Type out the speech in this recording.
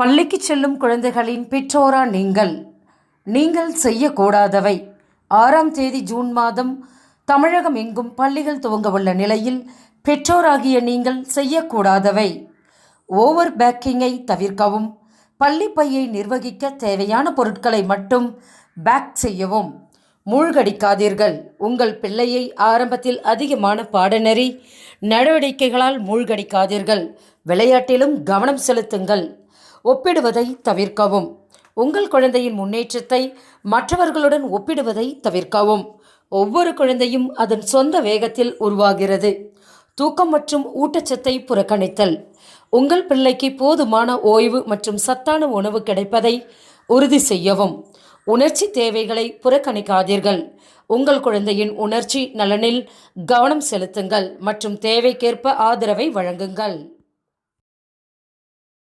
பள்ளிக்கு செல்லும் குழந்தைகளின் பெற்றோரா நீங்கள்? நீங்கள் செய்யக்கூடாதவை. ஆறாம் தேதி ஜூன் மாதம் தமிழகம் எங்கும் பள்ளிகள் துவங்க உள்ள நிலையில் பெற்றோராகிய நீங்கள் செய்யக்கூடாதவை. ஓவர் பேக்கிங்கை தவிர்க்கவும். பள்ளி பையை நிர்வகிக்க தேவையான பொருட்களை மட்டும் பேக் செய்யவும். மூழ்கடிக்காதீர்கள். உங்கள் பிள்ளையை ஆரம்பத்தில் அதிகமான பாடநெறி நடவடிக்கைகளால் மூழ்கடிக்காதீர்கள். விளையாட்டிலும் கவனம் செலுத்துங்கள். ஒப்பிடுவதை தவிர்க்கவும். உங்கள் குழந்தையின் முன்னேற்றத்தை மற்றவர்களுடன் ஒப்பிடுவதை தவிர்க்கவும். ஒவ்வொரு குழந்தையும் அதன் சொந்த வேகத்தில் உருவாகிறது. தூக்கம் மற்றும் ஊட்டச்சத்தை புறக்கணித்தல். உங்கள் பிள்ளைக்கு போதுமான ஓய்வு மற்றும் சத்தான உணவு கிடைப்பதை உறுதி செய்யவும். உணர்ச்சி தேவைகளை புறக்கணிக்காதீர்கள். உங்கள் குழந்தையின் உணர்ச்சி நலனில் கவனம் செலுத்துங்கள் மற்றும் தேவைக்கேற்ப ஆதரவை வழங்குங்கள்.